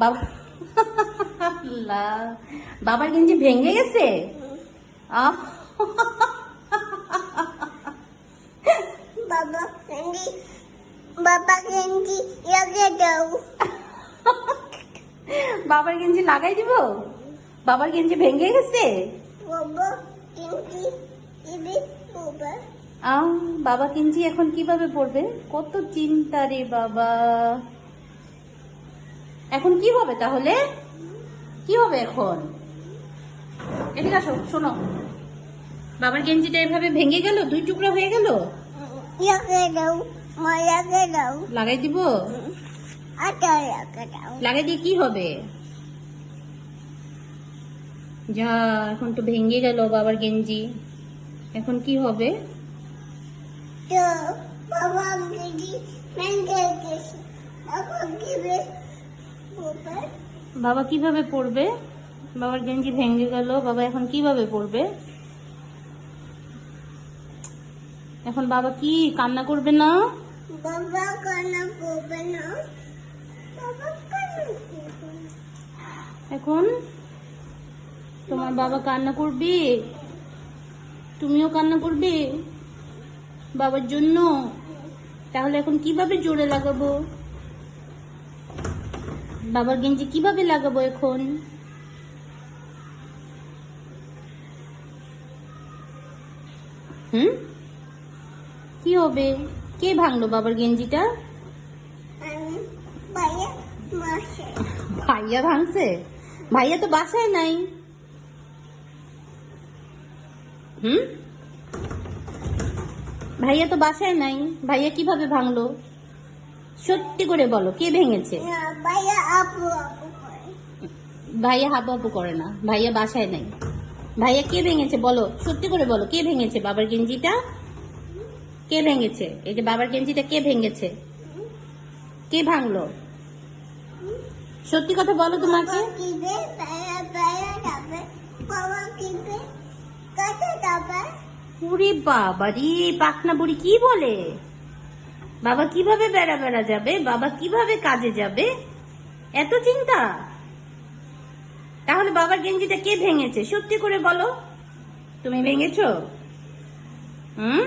বাবা বাবার গেঞ্জি ভেঙে গেছে? বাবা গেঞ্জি বাবা গেঞ্জি লাগে দাও। বাবার গেঞ্জি লাগাই দিব? বাবার গেঞ্জি ভেঙে গেছে? বাবা গেঞ্জি এখন কীভাবে পড়বে কত চিন্তা রে বাবা। এখন কি হবে তাহলে? কি হবে এখন? এদিকে আসো শোনো। বাবার গেঞ্জিটা এভাবে ভেঙে গেল? দুই টুকরা হয়ে গেল? লাগাই দিব? লাগাই দিয়ে কি হবে? যা এখন তো ভেঙে গেল বাবার গেঞ্জি। এখন কি হবে তো বাবা গেঞ্জি ভেঙে গেছে বাবা গেবে বাবা বাবা কীভাবে পড়বে? বাবার গেঞ্জি ভেঙে গেল? বাবা এখন কীভাবে পড়বে? এখন বাবা কি কান্না করবে না। বাবা কান্না করবে না। এখন তোমার বাবা কান্না করবে? তুমিও কান্না করবে? বাবার জন্য? তাহলে এখন কীভাবে জোরে লাগাবো? বাবার গেঞ্জি কীভাবে লাগাবো এখন? হুম? কি হবে? কে ভাঙলো বাবার গেঞ্জিটা? ভাইয়া ভাঙছে? ভাইয়া তো বাসায় নাই। হুম? ভাইয়া তো বাসায় নাই। ভাইয়া কীভাবে ভাঙলো? সত্যি করে বলো কে ভেঙেছে? না বাইরে আপু করে। ভাইয়া হাবু হাবু করে না ভাইয়া বাসায় নাই। ভাইয়া কে ভেঙেছে বলো সত্যি করে বলো কে ভেঙেছে? বাবার গেঞ্জিটা? কে ভেঙেছে? এই যে বাবার গেঞ্জিটা কে ভেঙেছে? কে ভাঙলো? সত্যি কথা বলো তোমাকে। বাবা ওরে বাবারি পাখনা বুড়ি কি বলে? বাবা কীভাবে বেড়া বেড়া যাবে? বাবা কীভাবে কাজে যাবে? এত চিন্তা। তাহলে বাবার গেঞ্জিটা কে ভেঙেছে? সত্যি করে বলো। তুমি ভেঙেছো? হুম?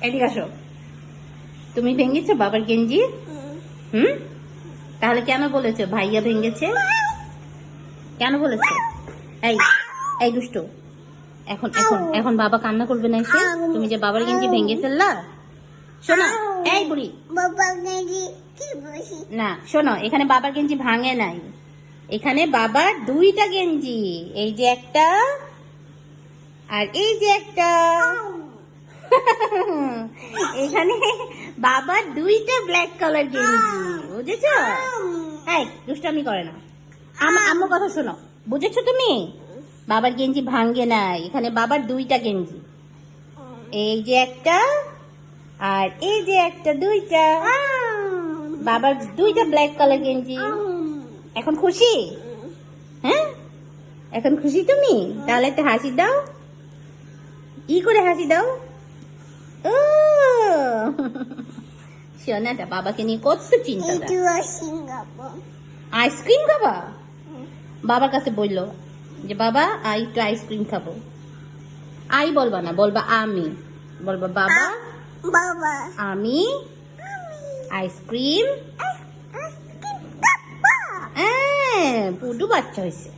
এদিকে আসো। তুমি ভেঙেছো বাবার গেঞ্জি? হুম? তাহলে কেন বলেছ? ভাইয়া ভেঙেছে? কেন বলেছ? এই এই দুষ্টু। এখন এখন এখন বাবা কান্না করবে না এসে? তুমি যে বাবার গেঞ্জি ভেঙে ফেললা? শোনো এই বুড়ি। বাবা গেঞ্জি কি বসি না শোনো এখানে বাবার গেঞ্জি ভাঙে নাই। এখানে বাবার দুইটা গেঞ্জি এই যে একটা আর এই যে একটা। এখানে বাবার দুইটা ব্ল্যাক কালার গেঞ্জি বুঝেছ? এই দুষ্টামি করে না। আমার আম্মুর কথা শোনো বুঝেছ তুমি? বাবার গেঞ্জি ভাঙ্গে নাই এখানে বাবার দুইটা গেঞ্জি। এই যে একটা আর এই যে একটা দুইটা। বাবার দুইটা ব্ল্যাক কালার গেঞ্জি। এখন খুশি? হ্যাঁ? এখন খুশি তুমি? তাহলে একটা হাসি দাও। ই করে হাসি দাও? ও! শোনাটা বাবাকে নিয়ে কত চিন্তা আইসক্রিম খাবা। বাবার কাছে বলল যে বাবা আই একটু আইসক্রিম খাব। আই বলবা না বলবা আমি। বলবা বাবা বাবা। আমি আইসক্রিম হ্যাঁ পুডু বাচ্চা হয়েছে